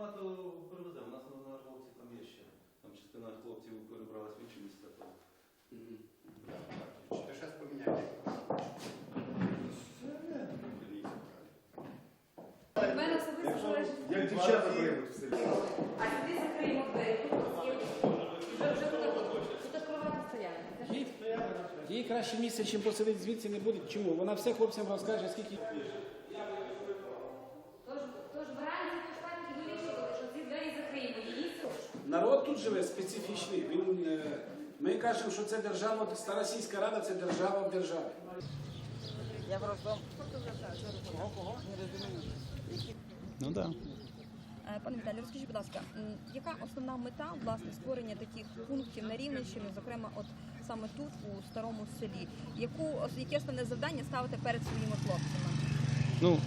нема, то. У нас на хлопці там є ще. Там частина хлопців перебралась в інші міста. То... То зараз мене особисто залежить. Як дівчата приймуть в селі. А сюди закриємо двері. Тут є. Вже вже тут тут кровати стояли. Їй, їй краще місце, чим посидить звідси не буде. Чому? Вона все хлопцям розкаже, скільки. Тож, тож вранці тож так і вирішили, що ці двері закриємо. Її суш. Народ тут живе специфічний. Він, е, ми кажемо, що це держава, стара сільська рада це держава в державі. Я просто... Ну так. Е, Пане Віталій, розкажіть, будь ласка, яка основна мета власне створення таких пунктів на Рівненщині, зокрема, от саме тут, у старому селі? Яку яке основне завдання ставите перед своїми хлопцями? Ну,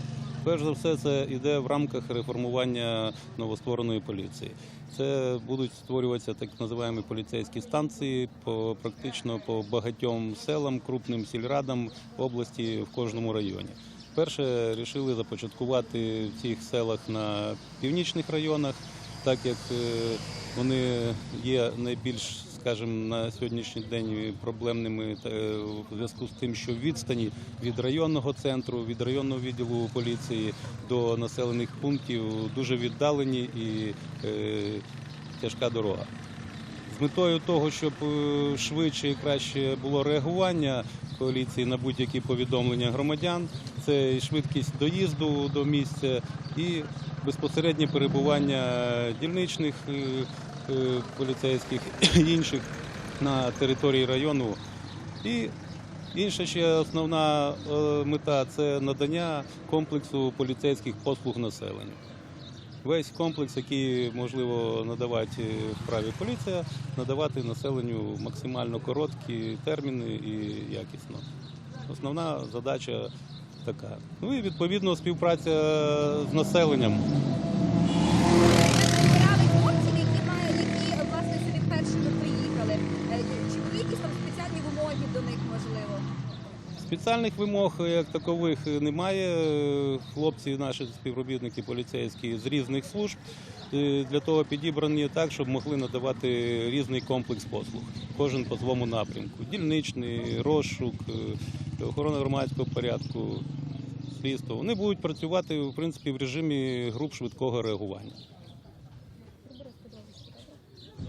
перш за все, це йде в рамках реформування новоствореної поліції. Це будуть створюватися так називаємо поліцейські станції по практично по багатьом селам, крупним сільрадам області в кожному районі. Перше рішили започаткувати в цих селах на північних районах, так як е, вони є найбільш, скажімо, на сьогоднішній день проблемними е, зв'язку з тим, що відстані від районного центру, від районного відділу поліції до населених пунктів дуже віддалені і е, тяжка дорога. З метою того, щоб е, швидше і краще було реагування поліції на будь-які повідомлення громадян, це швидкість доїзду до місця і безпосереднє перебування дільничних поліцейських інших на території району. І інша ще основна е, мета це надання комплексу поліцейських послуг населенню. Весь комплекс, який можливо надавати вправі поліція, надавати населенню максимально короткі терміни і якісно. Основна задача така. Ну і відповідно співпраця з населенням. Спеціальних вимог як такових немає. Хлопці, наші співробітники поліцейські з різних служб е, для того підібрані так, щоб могли надавати різний комплекс послуг. Кожен по своєму напрямку: дільничний, розшук, е, охорона громадського порядку, слідство. Вони будуть працювати в принципі в режимі груп швидкого реагування.